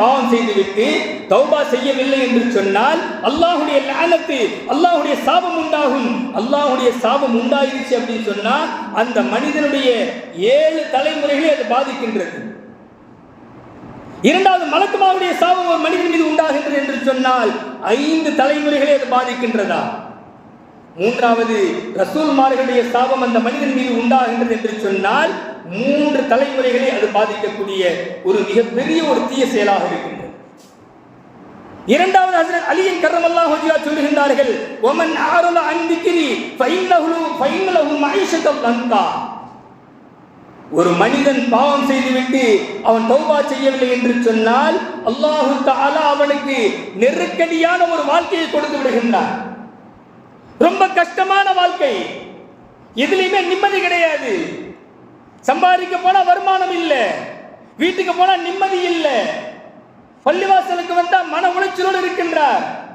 பாவம் செய்துவிட்டு தௌபா செய்யவில்லை என்று சொன்னால் அல்லாஹுடைய லானத்து அல்லாஹுடைய சாபம் உண்டாகும். அல்லாஹுடைய சாபம் உண்டாயிருச்சு அப்படின்னு சொன்னா அந்த மனிதனுடைய ஏழு தலைமுறைகளை அது பாதிக்கின்றது. இரண்டாவது மலக்குமாவுடைய சாபம் ஒரு மனிதன் மீது உண்டாகின்றது என்று சொன்னால் ஐந்து தலைமுறைகளை அது பாதிக்கின்றதா? மூன்றாவது ரசூல்மார்களுடைய சாபம் அந்த மனிதன் மீது உண்டாகின்றது என்று சொன்னால் மூன்று தலைமுறைகளை அது பாதிக்கக்கூடிய ஒரு மிகப்பெரிய ஒரு தீய செயலாக இருக்கின்றது. இரண்டாவது ஹசரத் அலியின் கர்ரமல்லாஹு ஹஜியா சொல்லுகின்றார்கள் ஒமன் ஆருல அன்பிக்கிரி ஃபைன்னஹு ஃபைன்னலஹு மஈஷத்தல் லங்கா ஒரு மனிதன் பாவம் செய்துவிட்டு அவன் தௌபா செய்யவில்லை என்று சொன்னால் அல்லாஹு தஆலா அவனுக்கு நெருக்கடியான ஒரு வாழ்க்கையை கொடுத்து விடுகின்றான். ரொம்ப கஷ்டமான வாழ்க்கை. எதுலையுமே நிம்மதி கிடையாது. சம்பாதிக்க போனா வருமானம் இல்லை. வீட்டுக்கு போனா நிம்மதி இல்லை. பள்ளிவாசலுக்கு வந்தா மன உளைச்சலோடு இருக்கின்றார்.